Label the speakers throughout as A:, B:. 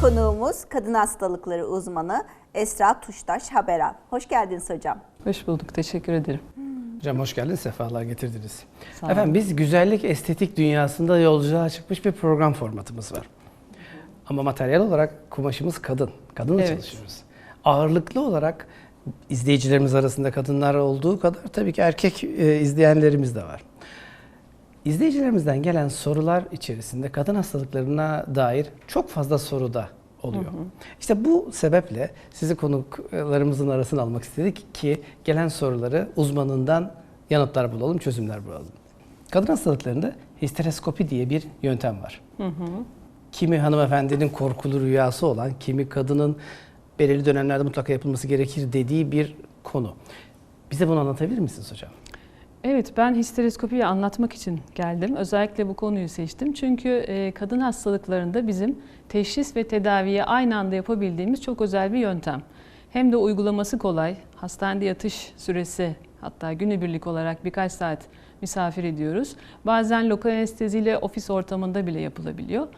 A: Konuğumuz kadın hastalıkları uzmanı Esra Tuştaş Haberan. Hoş geldiniz hocam.
B: Hoş bulduk, teşekkür ederim.
C: Hocam hoş geldiniz, sefalar getirdiniz. Efendim biz güzellik estetik dünyasında yolculuğa çıkmış bir program formatımız var. Ama materyal olarak kumaşımız kadın. Kadınla
B: Evet.
C: çalışıyoruz. Ağırlıklı olarak izleyicilerimiz arasında kadınlar olduğu kadar tabii ki erkek e, izleyenlerimiz de var. İzleyicilerimizden gelen sorular içerisinde kadın hastalıklarına dair çok fazla soru da oluyor. İşte bu sebeple sizi konuklarımızın arasına almak istedik ki gelen soruları uzmanından yanıtlar bulalım, çözümler bulalım. Kadın hastalıklarında histeroskopi diye bir yöntem var. Kimi hanımefendinin korkulu rüyası olan, kimi kadının belirli dönemlerde mutlaka yapılması gerekir dediği bir konu. Bize bunu anlatabilir misiniz hocam?
B: Evet, ben histeroskopiyi anlatmak için geldim. Özellikle bu konuyu seçtim. Çünkü e, kadın hastalıklarında bizim teşhis ve tedaviyi aynı anda yapabildiğimiz çok özel bir yöntem. Hem de uygulaması kolay. Hastanede yatış süresi hatta günübirlik olarak birkaç saat misafir ediyoruz. Bazen lokal anesteziyle ofis ortamında bile yapılabiliyor.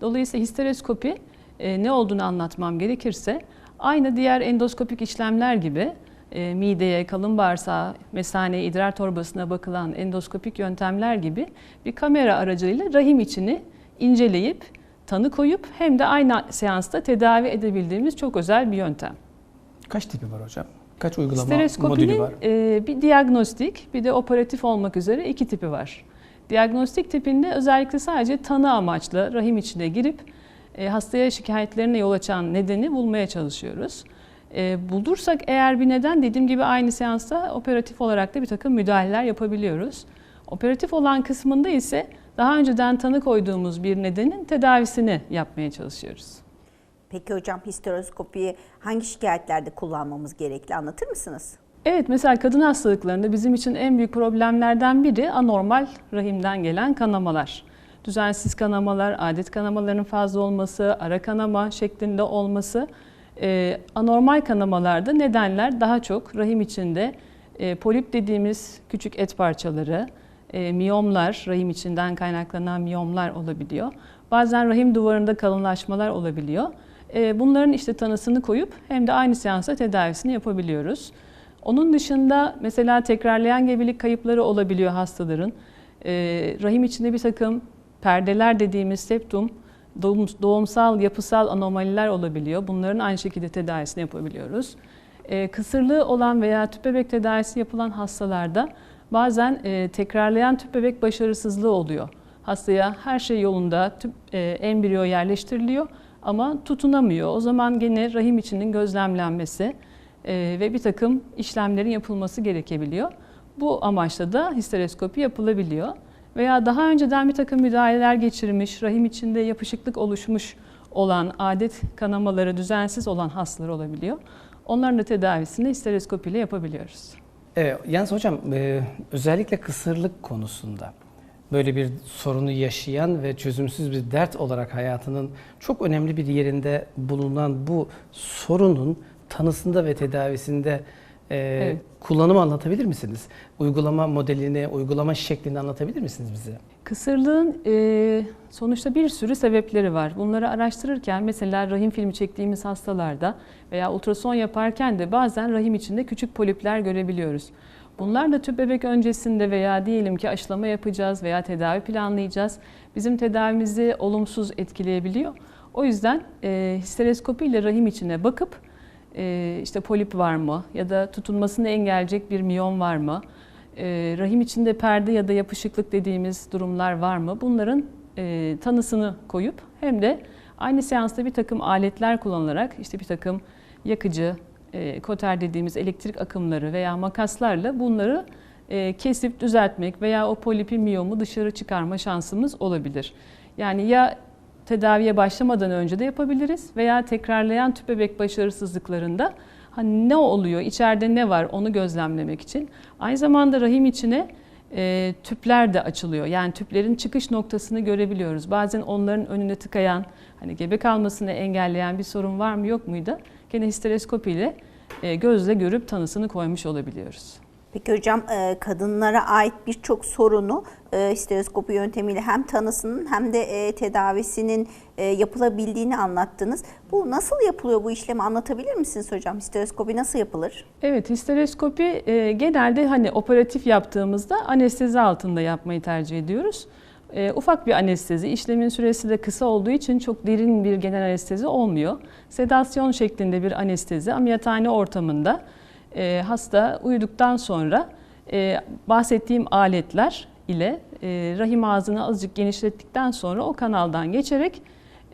B: Dolayısıyla histeroskopi e, ne olduğunu anlatmam gerekirse aynı diğer endoskopik işlemler gibi e, mideye, kalın bağırsağa, mesaneye, idrar torbasına bakılan endoskopik yöntemler gibi bir kamera aracılığıyla rahim içini inceleyip tanı koyup hem de aynı seansta tedavi edebildiğimiz çok özel bir yöntem.
C: Kaç tipi var hocam? Kaç uygulama modülü var?
B: e, bir diagnostik bir de operatif olmak üzere iki tipi var. Diagnostik tipinde özellikle sadece tanı amaçlı rahim içine girip e, hastaya şikayetlerine yol açan nedeni bulmaya çalışıyoruz. E, bulursak eğer bir neden dediğim gibi aynı seansta operatif olarak da bir takım müdahaleler yapabiliyoruz. Operatif olan kısmında ise daha önceden tanı koyduğumuz bir nedenin tedavisini yapmaya çalışıyoruz.
A: Peki hocam histeroskopiyi hangi şikayetlerde kullanmamız gerekli anlatır mısınız?
B: Evet mesela kadın hastalıklarında bizim için en büyük problemlerden biri anormal rahimden gelen kanamalar. Düzensiz kanamalar, adet kanamalarının fazla olması, ara kanama şeklinde olması. Ee, anormal kanamalarda nedenler daha çok rahim içinde e, polip dediğimiz küçük et parçaları, e, miyomlar, rahim içinden kaynaklanan miyomlar olabiliyor. Bazen rahim duvarında kalınlaşmalar olabiliyor. E, bunların işte tanısını koyup hem de aynı seansta tedavisini yapabiliyoruz. Onun dışında mesela tekrarlayan gebelik kayıpları olabiliyor hastaların. Rahim içinde bir takım perdeler dediğimiz septum, doğum- doğumsal, yapısal anomaliler olabiliyor. Bunların aynı şekilde tedavisini yapabiliyoruz. Ee, kısırlığı olan veya tüp bebek tedavisi yapılan hastalarda bazen e, tekrarlayan tüp bebek başarısızlığı oluyor. Hastaya her şey yolunda tüp, e, embriyo yerleştiriliyor ama tutunamıyor. O zaman gene rahim içinin gözlemlenmesi, e, ve bir takım işlemlerin yapılması gerekebiliyor. Bu amaçla da histeroskopi yapılabiliyor. Veya daha önceden bir takım müdahaleler geçirmiş, rahim içinde yapışıklık oluşmuş olan, adet kanamaları düzensiz olan hastalar olabiliyor. Onların da tedavisini histeroskopiyle yapabiliyoruz.
C: Evet, yalnız hocam e, özellikle kısırlık konusunda böyle bir sorunu yaşayan ve çözümsüz bir dert olarak hayatının çok önemli bir yerinde bulunan bu sorunun tanısında ve tedavisinde e,
B: Evet.
C: kullanımı anlatabilir misiniz? Uygulama modelini, uygulama şeklini anlatabilir misiniz bize?
B: Kısırlığın e, sonuçta bir sürü sebepleri var. Bunları araştırırken mesela rahim filmi çektiğimiz hastalarda veya ultrason yaparken de bazen rahim içinde küçük polipler görebiliyoruz. Bunlar da tüp bebek öncesinde veya diyelim ki aşılama yapacağız veya tedavi planlayacağız. Bizim tedavimizi olumsuz etkileyebiliyor. O yüzden e, histeroskopi ile rahim içine bakıp e, işte polip var mı ya da tutunmasını engelleyecek bir miyom var mı? E, rahim içinde perde ya da yapışıklık dediğimiz durumlar var mı? Bunların e, tanısını koyup hem de aynı seansta bir takım aletler kullanılarak işte bir takım yakıcı, e, koter dediğimiz elektrik akımları veya makaslarla bunları e, kesip düzeltmek veya o polipi miyomu dışarı çıkarma şansımız olabilir. Yani ya tedaviye başlamadan önce de yapabiliriz veya tekrarlayan tüp bebek başarısızlıklarında hani ne oluyor, içeride ne var onu gözlemlemek için. Aynı zamanda rahim içine e, tüpler de açılıyor. Yani tüplerin çıkış noktasını görebiliyoruz. Bazen onların önüne tıkayan, hani gebe kalmasını engelleyen bir sorun var mı yok muydu? Gene histeroskopi ile e, gözle görüp tanısını koymuş olabiliyoruz.
A: Peki hocam e, kadınlara ait birçok sorunu e, histeroskopi yöntemiyle hem tanısının hem de e, tedavisinin e, yapılabildiğini anlattınız. Bu nasıl yapılıyor bu işlemi anlatabilir misiniz hocam? Histeroskopi nasıl yapılır?
B: Evet, histeroskopi e, genelde hani operatif yaptığımızda anestezi altında yapmayı tercih ediyoruz. E, ufak bir anestezi, işlemin süresi de kısa olduğu için çok derin bir genel anestezi olmuyor. Sedasyon şeklinde bir anestezi ameliyathane ortamında e, hasta uyuduktan sonra e, bahsettiğim aletler ile e, rahim ağzını azıcık genişlettikten sonra o kanaldan geçerek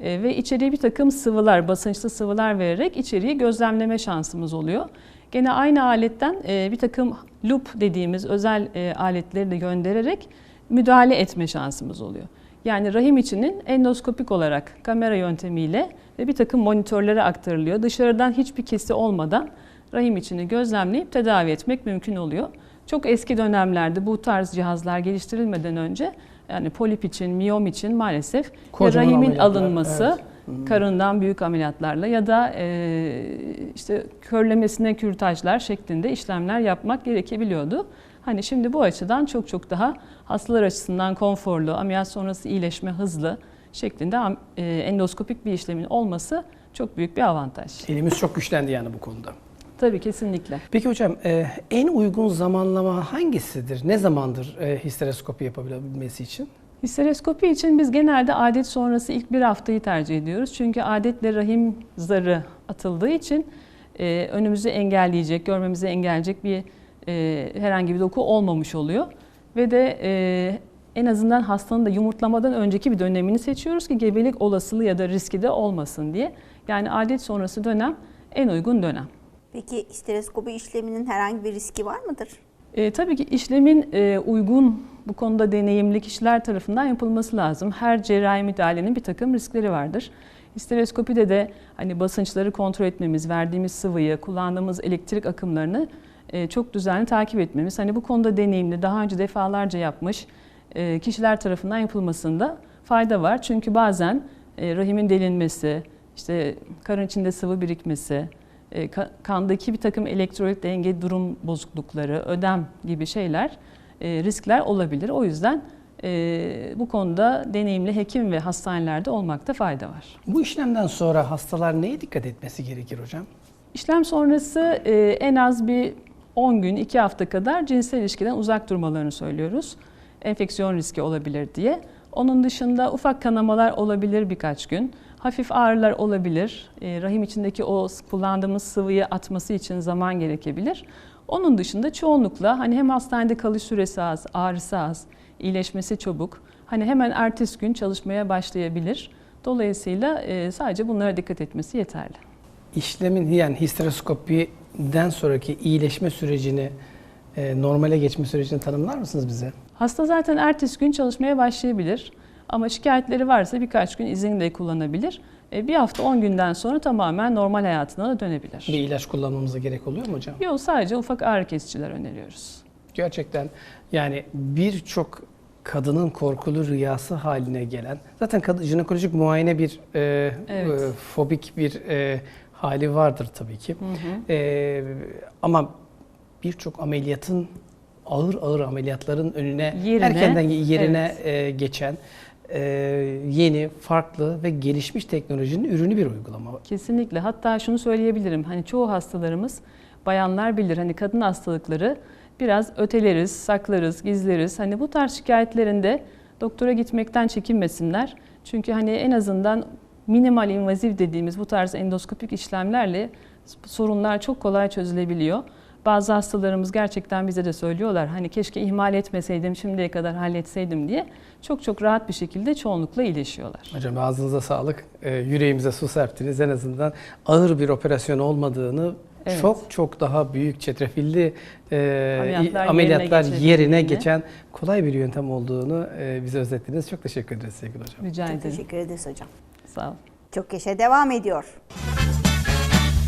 B: e, ve içeriye bir takım sıvılar, basınçlı sıvılar vererek içeriği gözlemleme şansımız oluyor. Gene aynı aletten e, bir takım loop dediğimiz özel e, aletleri de göndererek müdahale etme şansımız oluyor. Yani rahim içinin endoskopik olarak kamera yöntemiyle ve bir takım monitörlere aktarılıyor. Dışarıdan hiçbir kesi olmadan rahim içini gözlemleyip tedavi etmek mümkün oluyor. Çok eski dönemlerde bu tarz cihazlar geliştirilmeden önce yani polip için, miyom için maalesef
C: Kocaman
B: rahimin alınması karından büyük ameliyatlarla ya da e, işte körlemesine kürtajlar şeklinde işlemler yapmak gerekebiliyordu. Hani şimdi bu açıdan çok çok daha hastalar açısından konforlu, ameliyat sonrası iyileşme hızlı şeklinde e, endoskopik bir işlemin olması çok büyük bir avantaj.
C: Elimiz çok güçlendi yani bu konuda.
B: Tabii kesinlikle.
C: Peki hocam e, en uygun zamanlama hangisidir? Ne zamandır e, histeroskopi yapabilmesi için?
B: Histeroskopi için biz genelde adet sonrası ilk bir haftayı tercih ediyoruz. Çünkü adetle rahim zarı atıldığı için e, önümüzü engelleyecek, görmemizi engelleyecek bir e, herhangi bir doku olmamış oluyor. Ve de e, en azından hastanın da yumurtlamadan önceki bir dönemini seçiyoruz ki gebelik olasılığı ya da riski de olmasın diye. Yani adet sonrası dönem en uygun dönem.
A: Peki histeroskopi işleminin herhangi bir riski var mıdır?
B: E, tabii ki işlemin e, uygun bu konuda deneyimli kişiler tarafından yapılması lazım. Her cerrahi müdahalenin bir takım riskleri vardır. Histeroskopide de hani basınçları kontrol etmemiz, verdiğimiz sıvıyı, kullandığımız elektrik akımlarını e, çok düzenli takip etmemiz. Hani bu konuda deneyimli, daha önce defalarca yapmış e, kişiler tarafından yapılmasında fayda var. Çünkü bazen e, rahimin delinmesi, işte karın içinde sıvı birikmesi, kandaki bir takım elektrolit denge durum bozuklukları, ödem gibi şeyler, e, riskler olabilir. O yüzden e, bu konuda deneyimli hekim ve hastanelerde olmakta fayda var.
C: Bu işlemden sonra hastalar neye dikkat etmesi gerekir hocam?
B: İşlem sonrası e, en az bir 10 gün, 2 hafta kadar cinsel ilişkiden uzak durmalarını söylüyoruz. Enfeksiyon riski olabilir diye. Onun dışında ufak kanamalar olabilir birkaç gün. Hafif ağrılar olabilir. E, rahim içindeki o kullandığımız sıvıyı atması için zaman gerekebilir. Onun dışında çoğunlukla hani hem hastanede kalış süresi az, ağrısı az, iyileşmesi çabuk. Hani hemen ertesi gün çalışmaya başlayabilir. Dolayısıyla e, sadece bunlara dikkat etmesi yeterli.
C: İşlemin yani histeroskopiden sonraki iyileşme sürecini, e, normale geçme sürecini tanımlar mısınız bize?
B: Hasta zaten ertesi gün çalışmaya başlayabilir. Ama şikayetleri varsa birkaç gün izin de kullanabilir. E, Bir hafta 10 günden sonra tamamen normal hayatına da dönebilir.
C: Bir ilaç kullanmamıza gerek oluyor mu hocam?
B: Yok sadece ufak ağrı kesiciler öneriyoruz.
C: Gerçekten yani birçok kadının korkulu rüyası haline gelen zaten kadın jinekolojik muayene bir e,
B: Evet.
C: e, fobik bir e, hali vardır tabii ki. E, ama birçok ameliyatın ağır ağır ameliyatların önüne
B: Yerine,
C: erkenden yerine e, geçen e, yeni, farklı ve gelişmiş teknolojinin ürünü bir uygulama.
B: Kesinlikle. Hatta şunu söyleyebilirim. Hani çoğu hastalarımız bayanlar bilir. Hani kadın hastalıkları biraz öteleriz, saklarız, gizleriz. Hani bu tarz şikayetlerinde doktora gitmekten çekinmesinler. Çünkü hani en azından minimal invaziv dediğimiz bu tarz endoskopik işlemlerle sorunlar çok kolay çözülebiliyor. Bazı hastalarımız gerçekten bize de söylüyorlar hani keşke ihmal etmeseydim şimdiye kadar halletseydim diye çok çok rahat bir şekilde çoğunlukla iyileşiyorlar.
C: Hocam ağzınıza sağlık. Ee, yüreğimize su serptiniz. En azından ağır bir operasyon olmadığını
B: Evet.
C: çok çok daha büyük çetrefilli e,
B: Ameliyatlar
C: ameliyatlar,
B: yerine
C: yerine, geçen kolay bir yöntem olduğunu e, bize özetlediniz. Çok teşekkür ederiz sevgili hocam.
B: Rica
A: Çok
B: ederim.
A: teşekkür ederiz hocam.
B: Sağ olun.
A: Çok yaşa devam ediyor.